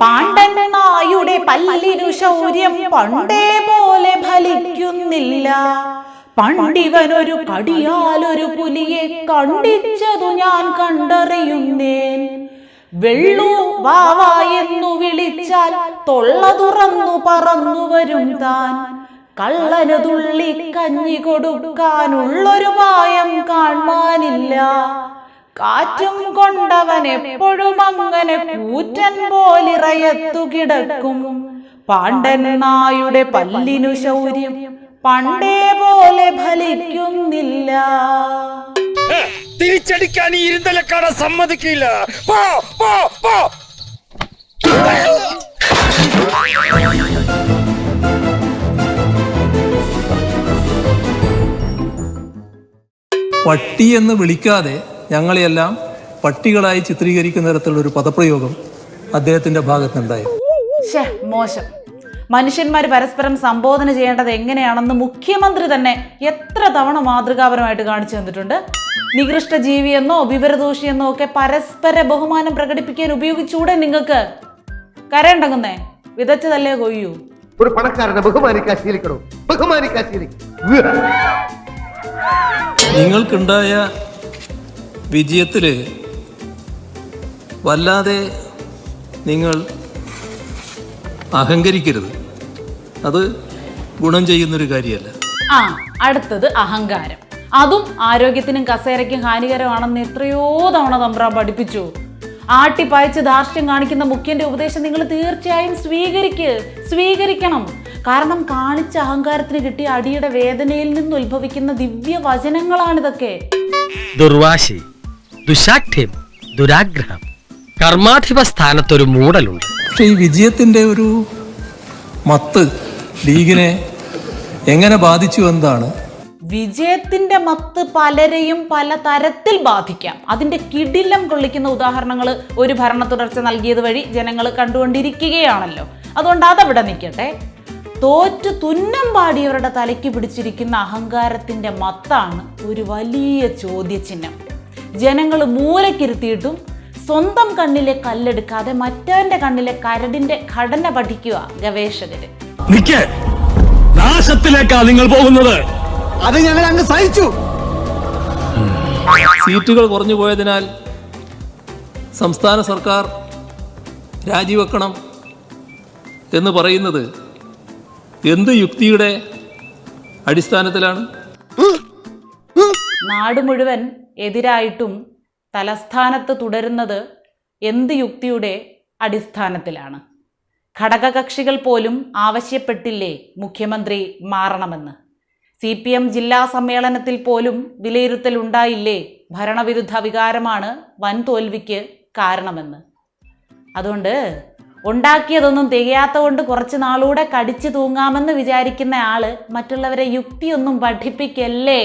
പാണ്ഡൻ നായുടെ പല്ലിനു ശൗര്യം പണ്ടേ പോലെ ഫലിക്കുന്നില്ല. പണ്ടിവനൊരു കടിയാലൊരു പുലിയെ കണ്ടിച്ചതു ഞാൻ കണ്ടറിയുന്നേൻ. വെള്ളു വാവാ എന്നു വിളിച്ചാൽ തൊള്ള തുറന്നു പറന്നു വരും താൻ. കള്ളന് തുള്ളി കഞ്ഞി കൊടുക്കാനുള്ളൊരു പായം കാണാനില്ല കാറ്റും കൊണ്ടവൻ എപ്പോഴും അങ്ങനെ കൂറ്റൻ പോലിറയത്തു കിടക്കും. പാണ്ഡൻ നായുടെ പല്ലിനു ശൗര്യം പണ്ടേ പോലെ ഫലിക്കുന്നില്ല. തിരിച്ചടിക്കാൻ ഈ ഇരുന്തലക്കാട സമ്മതിക്കില്ല. പോ പോ പോ. പട്ടി എന്ന് വിളിക്കാതെ ഞങ്ങളെയെല്ലാം പട്ടികളായി ചിത്രീകരിക്കുന്ന തരത്തിലുള്ള ഒരു പദപ്രയോഗം അദ്ദേഹത്തിന്റെ ഭാഗത്തുണ്ടായി ശ്ശേ, മോശം. മനുഷ്യന്മാർ പരസ്പരം സംബോധന ചെയ്യേണ്ടത് എങ്ങനെയാണെന്ന് മുഖ്യമന്ത്രി തന്നെ എത്ര തവണ മാതൃകാപരമായിട്ട് കാണിച്ചു തന്നിട്ടുണ്ട്. നികൃഷ്ട ജീവിയെന്നോ വിവരദോഷിയെന്നോ ഒക്കെ പരസ്പര ബഹുമാനം പ്രകടിപ്പിക്കാൻ ഉപയോഗിച്ചൂടെ നിങ്ങൾക്ക്? കരയുണ്ടങ്ങുന്നേ വിതച്ചതല്ലേ കൊയ്യൂ. ഒരു പണക്കാരനെ ബഹുമാനിക്കാൻ ശീലിക്കണോ? ബഹുമാനിക്കാൻ ശീലിക്കും. നിങ്ങൾക്കുണ്ടായ വിജയത്തിൽ വല്ലാതെ നിങ്ങൾ അഹങ്കരിക്കരുത്. അത് ഗുണം ചെയ്യുന്നൊരു കാര്യമല്ല. ആ അടുത്തത് അഹങ്കാരം. അതും ആരോഗ്യത്തിനും കസേരയ്ക്കും ഹാനികരമാണെന്ന് എത്രയോ തവണ തമ്പ്രാൻ പഠിപ്പിച്ചു. ആട്ടിപ്പായച്ച് ധാർഷ്ട്യം കാണിക്കുന്ന മുഖ്യന്റെ ഉപദേശം നിങ്ങൾ തീർച്ചയായും സ്വീകരിക്ക് സ്വീകരിക്കണം. കാരണം കാണിച്ച അഹങ്കാരത്തിന് കിട്ടിയ അടിയുടെ വേദനയിൽ നിന്ന് ഉത്ഭവിക്കുന്ന ദിവ്യ വചനങ്ങളാണിതൊക്കെ ദുർവാശി. ദുശാഠ്യം ദുരാഗ്രഹം. കർമാധിപ സ്ഥാനത്തൊരു മൂടലുണ്ട്. പക്ഷെ ഈ വിജയത്തിന്റെ ഒരു മത്ത് ലീഗിനെ എങ്ങനെ ബാധിച്ചു എന്താണ് വിജയത്തിന്റെ മത്ത് പലരെയും പല തരത്തിൽ ബാധിക്കാം. അതിന്റെ കിടിലം കൊള്ളിക്കുന്ന ഉദാഹരണങ്ങൾ ഒരു ഭരണ തുടർച്ച നൽകിയത് വഴി ജനങ്ങൾ കണ്ടുകൊണ്ടിരിക്കുകയാണല്ലോ. അതുകൊണ്ട് അതവിടെ നിൽക്കട്ടെ. തോറ്റു തുന്നം പാടിയവരുടെ തലയ്ക്ക് പിടിച്ചിരിക്കുന്ന അഹങ്കാരത്തിന്റെ മത്താണ് ഒരു വലിയ ചോദ്യചിഹ്നം. ജനങ്ങൾ മൂലക്കിരുത്തിയിട്ടും സ്വന്തം കണ്ണിലെ കല്ലെടുക്കാതെ മറ്റവന്റെ കണ്ണിലെ കരടിന്റെ ഘടന പഠിക്കുക ഗവേഷകര് നിക്ക്. നാശത്തിലേക്കാ നിങ്ങൾ പോകുന്നത്. അത് ഞങ്ങൾ അങ്ങ് സഹിച്ചു. സീറ്റുകൾ കുറഞ്ഞു പോയതിനാൽ സംസ്ഥാന സർക്കാർ രാജിവെക്കണം എന്ന് പറയുന്നത് എന്ത് യുക്തിയുടെ അടിസ്ഥാനത്തിലാണ്? നാട് മുഴുവൻ എതിരായിട്ടും തലസ്ഥാനത്ത് തുടരുന്നത് എന്ത് യുക്തിയുടെ അടിസ്ഥാനത്തിലാണ്? ഘടകകക്ഷികൾ പോലും ആവശ്യപ്പെട്ടില്ലേ മുഖ്യമന്ത്രി മാറണമെന്ന്? സി പി എം ജില്ലാ സമ്മേളനത്തിൽ പോലും വിലയിരുത്തൽ ഉണ്ടായില്ലേ ഭരണവിരുദ്ധ വികാരമാണ് വൻ തോൽവിക്ക് കാരണമെന്ന്? അതുകൊണ്ട് ഉണ്ടാക്കിയതൊന്നും തികയാത്ത കൊണ്ട് കുറച്ച് നാളൂടെ കടിച്ചു തൂങ്ങാമെന്ന് വിചാരിക്കുന്ന ആൾ മറ്റുള്ളവരെ യുക്തിയൊന്നും പഠിപ്പിക്കല്ലേ?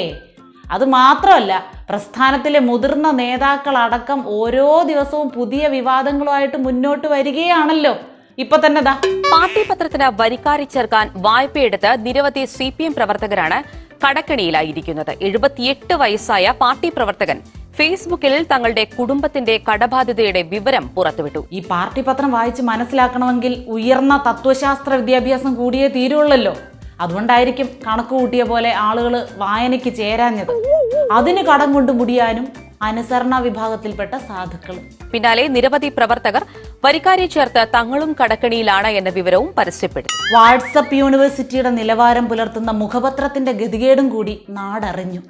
അത് മാത്രമല്ല പ്രസ്ഥാനത്തിലെ മുതിർന്ന നേതാക്കളടക്കം ഓരോ ദിവസവും പുതിയ വിവാദങ്ങളുമായിട്ട് മുന്നോട്ട് വരികയാണല്ലോ. ഇപ്പൊ തന്നെ പാർട്ടി പത്രത്തിന് വരിക്കാരി ചേർക്കാൻ വായ്പയെടുത്ത് നിരവധി സി പി എം പ്രവർത്തകരാണ് കടക്കണിയിലായിരിക്കുന്നത്. എഴുപത്തിയെട്ട് വയസ്സായ പാർട്ടി പ്രവർത്തകൻ ഫേസ്ബുക്കിൽ തങ്ങളുടെ കുടുംബത്തിന്റെ കടബാധ്യതയുടെ വിവരം പുറത്തുവിട്ടു. ഈ പാർട്ടി പത്രം വായിച്ച് മനസ്സിലാക്കണമെങ്കിൽ ഉയർന്ന തത്വശാസ്ത്ര വിദ്യാഭ്യാസം കൂടിയേ തീരുള്ളല്ലോ. അതുകൊണ്ടായിരിക്കും കണക്ക് കൂട്ടിയ പോലെ ആളുകൾ വായനയ്ക്ക് ചേരാഞ്ഞത്. അതിന് കടം കൊണ്ട് മുടിയാനും അനുസരണ വിഭാഗത്തിൽപ്പെട്ട സാധുക്കൾ. പിന്നാലെ നിരവധി പ്രവർത്തകർ വരിക്കാരെ ചേർത്ത് തങ്ങളും കടക്കണിയിലാണ് എന്ന വിവരവും പരസ്യപ്പെടുത്തി വാട്സപ്പ് യൂണിവേഴ്സിറ്റിയുടെ നിലവാരം പുലർത്തുന്ന മുഖപത്രത്തിന്റെ ഗതികേടും കൂടി നാടറിഞ്ഞു.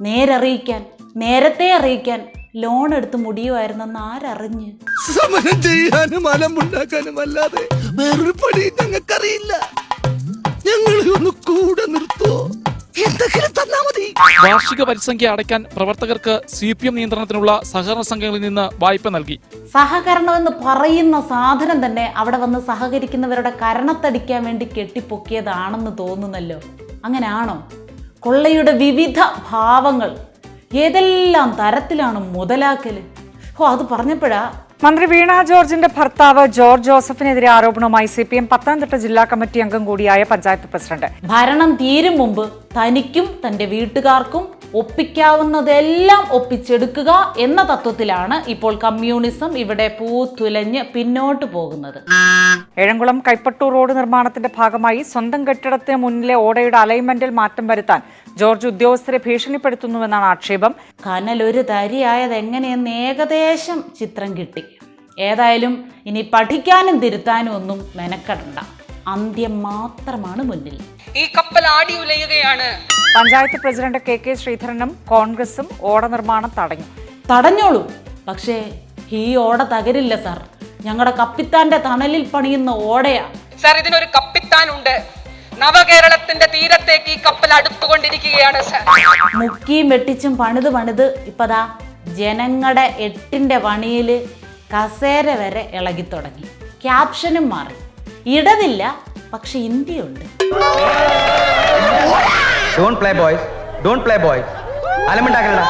നേരറിയിക്കാൻ നേരത്തെ അറിയിക്കാൻ ലോൺ എടുത്ത് മുടിയുമായിരുന്നെന്ന് ആരറിഞ്ഞ്? സമരം ചെയ്യാനും അലമുണ്ടാക്കാനും അല്ലാതെ വേറൊരു പണി ഞങ്ങൾക്കറിയില്ല. വാർഷിക പരിസംഖ്യ അടയ്ക്കാൻ പ്രവർത്തകർക്ക് സി പി എം നിയന്ത്രണത്തിനുള്ള സഹകരണ സംഘങ്ങളിൽ നിന്ന് വായ്പ നൽകി. സഹകരണം എന്ന് പറയുന്ന സാധനം തന്നെ അവിടെ വന്ന് സഹകരിക്കുന്നവരുടെ കരണത്തടിക്കാൻ വേണ്ടി കെട്ടിപ്പൊക്കിയതാണെന്ന് തോന്നുന്നല്ലോ. അങ്ങനെയാണോ? കൊള്ളയുടെ വിവിധ ഭാവങ്ങൾ ഏതെല്ലാം തരത്തിലാണ് മുതലാക്കൽ? ഓ അത് പറഞ്ഞപ്പോഴാ മന്ത്രി വീണ ജോർജിന്റെ ഭർത്താവ് ജോർജ് ജോസഫിനെതിരെ ആരോപണവുമായി സി പി എം പത്തനംതിട്ട ജില്ലാ കമ്മിറ്റി അംഗം കൂടിയായ പഞ്ചായത്ത് പ്രസിഡന്റ്. ഭരണം തീരും മുമ്പ് തനിക്കും തന്റെ വീട്ടുകാർക്കും ഒപ്പിക്കാവുന്നതെല്ലാം ഒപ്പിച്ചെടുക്കുക എന്ന തത്വത്തിലാണ് ഇപ്പോൾ കമ്മ്യൂണിസം ഇവിടെ പൂത്തുലഞ്ഞ് പിന്നോട്ട് പോകുന്നത്. ഏഴംകുളം കൈപ്പട്ടൂർ റോഡ് നിർമ്മാണത്തിന്റെ ഭാഗമായി സ്വന്തം കെട്ടിടത്തിന് മുന്നിലെ ഓടയുടെ അലൈൻമെന്റിൽ മാറ്റം വരുത്താൻ ജോർജ് ഉദ്യോഗസ്ഥരെ ഭീഷണിപ്പെടുത്തുന്നുവെന്നാണ് ആക്ഷേപം. കനൽ ഒരു തരിയായത് എങ്ങനെയെന്ന് ഏകദേശം ചിത്രം കിട്ടി. ഏതായാലും ഇനി പഠിക്കാനും തിരുത്താനും ഒന്നും മെനക്കെടണ്ട. അന്ത്യം മാത്രമാണ് മുന്നിൽ. ഈ കപ്പൽ ആടി ഉലയുകയാണ്. പഞ്ചായത്ത് പ്രസിഡന്റ് കെ കെ ശ്രീധരനും കോൺഗ്രസും ഓട നിർമ്മാണം തടഞ്ഞു. തടഞ്ഞോളൂ. പക്ഷേ ഈ ഓട തകരില്ല സാർ. ഞങ്ങളുടെ കപ്പിത്താന്റെ തണലിൽ പണിയുന്ന ഓടയാ. സാർ ഇതിനൊരു കപ്പിത്താൻ ഉണ്ട്. നവകേരളത്തിന്റെ തീരത്തേക്ക് ഈ കപ്പൽ അടുത്തുകൊണ്ടിരിക്കുകയാണ് സാർ. മുക്കിയും വെട്ടിച്ചും പണിത് പണിത് ഇപ്പതാ ജനങ്ങളുടെ എട്ടിന്റെ പണിയിൽ കസേര വരെ ഇളകി തുടങ്ങി. ക്യാപ്ഷനും മാറി. ഇടതില്ല പക്ഷെ ഇന്ത്യയുണ്ട്. Don't play boys don't play boys അലമുണ്ടാക്കലടാ